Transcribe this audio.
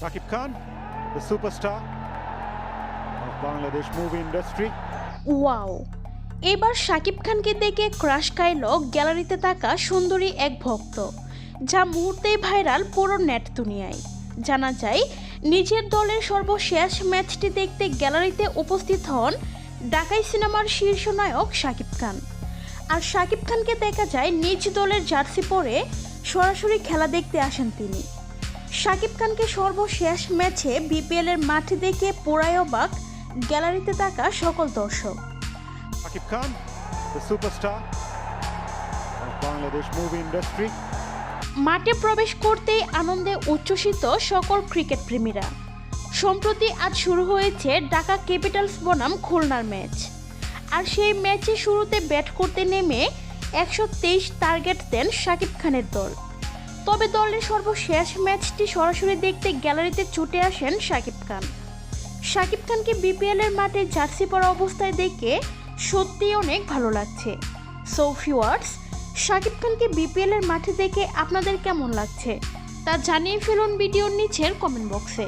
Rakib Khan, the superstar of Bangladesh movie industry. Wow এবার শাকিব খানকে দেখে ক্রাশ খাইল গ্যালারিতে থাকা সুন্দরী এক ভক্ত যা মুহূর্তেই ভাইরাল পুরো নেট দুনিয়ায়। জানা যায় নিজের দলের সর্বশেষ ম্যাচটি দেখতে গ্যালারিতে উপস্থিত হন ঢাকাই সিনেমার শীর্ষ নায়ক শাকিব খান। আর শাকিব খানকে দেখা যায় নিজ দলের জার্সি পরে সরাসরি খেলা দেখতে আসেন তিনি। শাকিব খানকে সর্বশেষ ম্যাচে বিপিএলের মাঠে দেখে পোড়ায় অবাক গ্যালারিতে থাকা সকল দর্শক। the superstar of Bangladesh movie industry. মাঠে প্রবেশ করতেই আনন্দে উচ্ছ্বসিত সকল ক্রিকেট প্রেমীরা। সম্প্রতি আজ শুরু হয়েছে ঢাকা ক্যাপিটালস বনাম খুলনার ম্যাচ। আর সেই ম্যাচে শুরুতে ব্যাট করতে নেমে একশো তেইশ টার্গেট দেন শাকিব খানের দল। তবে দলের সর্বশেষ ম্যাচটি সরাসরি দেখতে গ্যালারিতে ছুটে আসেন শাকিব খান। শাকিব খানকে বিপিএলের মাঠে জার্সি পরা অবস্থায় দেখে সত্যিই অনেক ভালো লাগছে। সো ফিওয়ার্স শাকিব খানকে বিপিএলের মাঠে দেখে আপনাদের কেমন লাগছে? তা জানিয়ে ফেলুন ভিডিওর নিচের কমেন্ট বক্সে